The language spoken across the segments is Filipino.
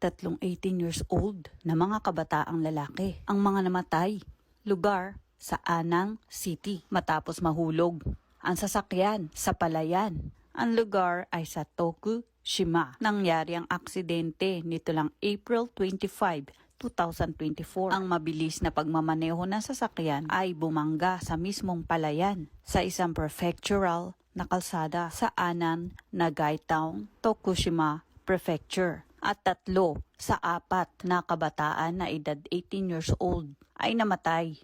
tatlong 18 years old na mga kabataang lalaki. Ang mga namatay, lugar sa Anang City matapos mahulog. Ang sasakyan sa Palayan. Ang lugar ay sa Tokushima. Nangyari ang aksidente nito lang April 25, 2024. Ang mabilis na pagmamaneho ng sasakyan ay bumangga sa mismong palayan sa isang prefectural na kalsada sa Anan, Nagai Town, Tokushima Prefecture. At tatlo sa apat na kabataan na edad 18 years old ay namatay.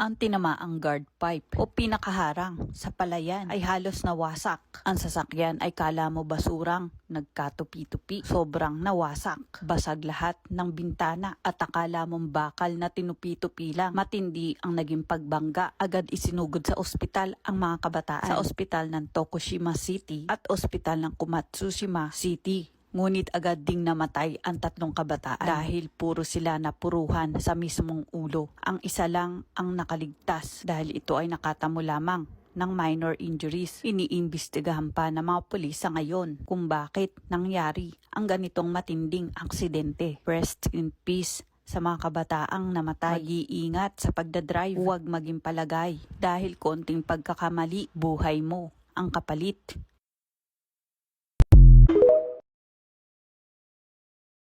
Ang tinamaang guard pipe o pinakaharang sa palayan ay halos nawasak. Ang sasakyan ay kala mo basurang nagkatupi-tupi. Sobrang nawasak. Basag lahat ng bintana at akala mong bakal na tinupi-tupi lang. Matindi ang naging pagbangga. Agad isinugod sa ospital ang mga kabataan. Sa ospital ng Tokushima City at ospital ng Kumatsushima City. Ngunit agad ding namatay ang tatlong kabataan dahil puro sila napuruhan sa mismong ulo. Ang isa lang ang nakaligtas dahil ito ay nakatamo lamang ng minor injuries. Iniimbestigahan pa ng mga pulis ngayon kung bakit nangyari ang ganitong matinding aksidente. Rest in peace sa mga kabataang namatay. Mag-iingat sa pagdadrive. Huwag maging palagay dahil konting pagkakamali, buhay mo ang kapalit.